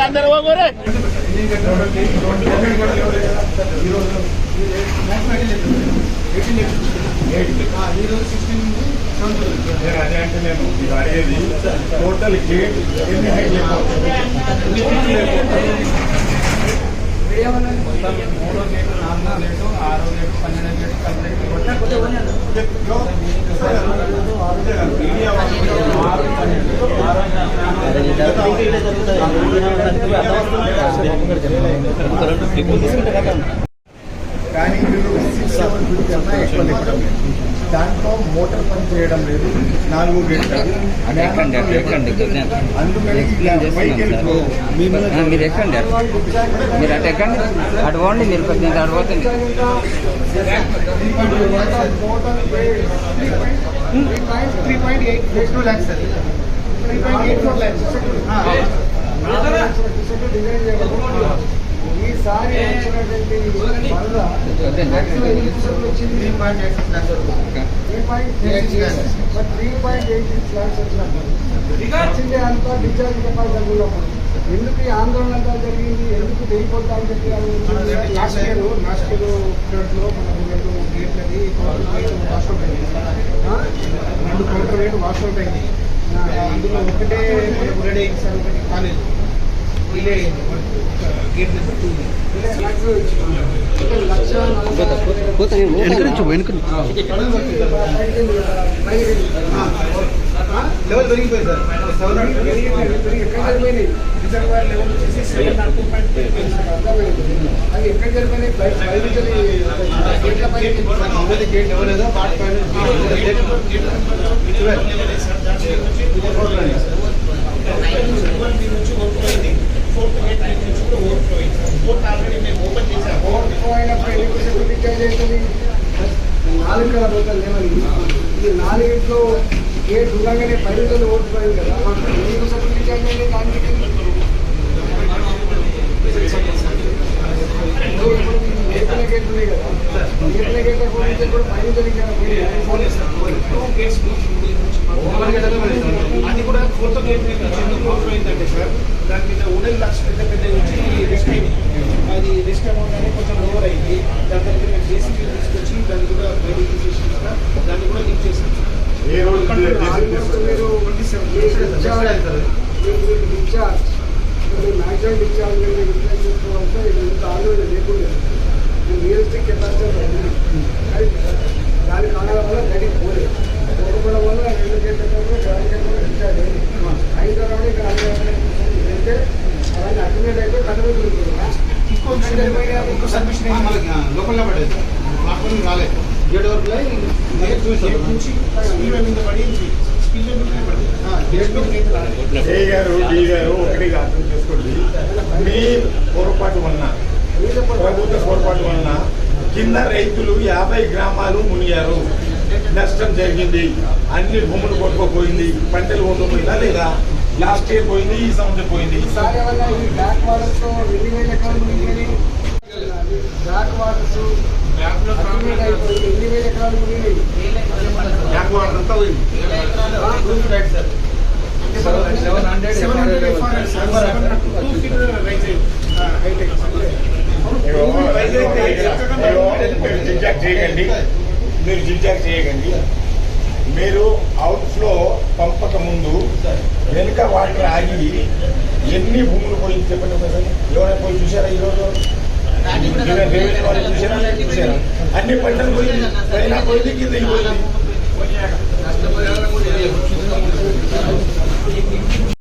అందరు పోగోరే అదే అంటే నేను ఇది అడిగేది టోటల్ గేట్ ఎన్ని హైట్ మొత్తం మూడో గేటు నాలుగో గేటు ఆరో గేటు పన్నెండో గేటు కానీ మీరు సిక్స్ సెవెన్ ఫిఫ్టీ కన్నా ఎక్కువ లేపడం దాంట్లో మోటార్ పని చేయడం లేదు. నాలుగు గేట్లు ఎక్కండి మీరు అటు. మీరు అటు ఎక్కండి. అటు పోండి మీరు కొద్దిగా అటు పోతుంది three point eight two lakhs three point eight four lakhs ఈసారి వచ్చినటువంటి ఎన్ని పుస్తకాలు వచ్చింది. Three point eight six lakhs వచ్చినప్పుడు వచ్చింది అంతా డిశ్చార్జ్ కెపాసిటీ తగ్గున్నప్పుడు ఎందుకు ఈ ఆందోళన అంతా జరిగింది? ఎందుకు తెగిపోతా అని చెప్పి లాస్ట్ ఇయర్ లాస్ట్ ఇయర్లో మనకు రెండు గేట్లది వాష్అవుట్ అయింది రెండు కౌంటర్ రేట్ వాష్అవుట్ అయింది అందులో ఒకటే మనకు రెడీ అయింది సార్ ఒకటి కాలేదు. డిలే అయింది గేట్ నెంబర్ టూ లక్ష లెవెల్ పెరిగిపోయింది సార్ రిజర్వాయర్ లెవెల్ వచ్చేసి సెవెన్ నాట్ టూ పాయింట్ అది. ఎక్కడ జరిగినాయి బయట గేట్ల పైన గేట్ లెవెల్ ఏదో వాటి పైన పోయినప్పుడు ఎన్ని పర్సెంట్ డిశ్చార్జ్ అవుతుంది నాలుగు కదా పోతారు లేవని ఈ ఏ దూరంగానే పరిమితులు ఓడిపోయింది కదా మీకు సర్టిఫికేట్ డిశ్చార్జ్ దానికి ఏపీల గేట్ ఉన్నాయి కదా ఏపీల గేట్ నుంచి కూడా పది రోజులు అది కూడా ఫోర్త్ గేట్ నుంచి ఎందుకు అయిందంటే సార్. దాని మీద ఉడన్ లక్ష పెద్ద పెద్ద వచ్చి రిస్క్ అయింది అది రిస్క్ అవ్వగానే కొంచెం ఓవర్ అయింది దాని తర్వాత మేము జేసీబీ తీసుకొచ్చి దాన్ని కూడా బయట తీసేసి కూడా దాన్ని కూడా లింక్ చేసాం ఏ రోజు ఆల్మోస్ట్ మీరు twenty seven discharge maximum discharge replace చేసుకోవాలంటే ఇంత ఆందోళన లేకుండా రియలిస్టిక్ కెపాసిటీ దాని కారణాల వల్ల బయటికి పోలేదు పోకపోవడం వల్ల రెండు గంటల గాలి గంటలు డిశ్చార్జ్ అయింది అయిన తర్వాత ఇక్కడ అంటే అవన్నీ అక్యుమిలేట్ అయిపోయి కంట్రోల్ ఇంకో సబ్మిషన్ అయింది పడేది మాకు రాలేదు గేట్ వరకు నుంచి స్పీడ్ మీద పడి స్పీడ్ మీద పడి. గేట్ మీద అయితే రాలేదు ఏ గారు డి గారు ఒకటిగా అర్థం చేసుకోండి. మీ పొరపాటు వలన ప్రభుత్వ పొరపాటు వలన కింద రైతులు యాభై గ్రామాలు మునిగారు. నష్టం జరిగింది. అన్ని భూములు కొట్టుకోపోయింది. పంటలు కొట్టుకుపోయిందా లేదా? లాస్ట్ ఇయర్ పోయింది ఈ సంవత్సరం పోయింది. బ్యాక్ వాటర్స్ మీరు జిగ్జాగ్ చేయకండి మీరు జిగ్జాగ్ చేయకండి. మీరు అవుట్ ఫ్లో పంపక ముందు వెనుక వాటర్ ఆగి ఎన్ని భూములు పోయి చెప్పండి ఒకసారి. ఎవరైనా పోయి చూసారా ఈరోజు? రెవెన్యూ వాళ్ళు చూసారా చూసారా అన్ని పంటలు పోయి పైన పోయింది కింద పోయింది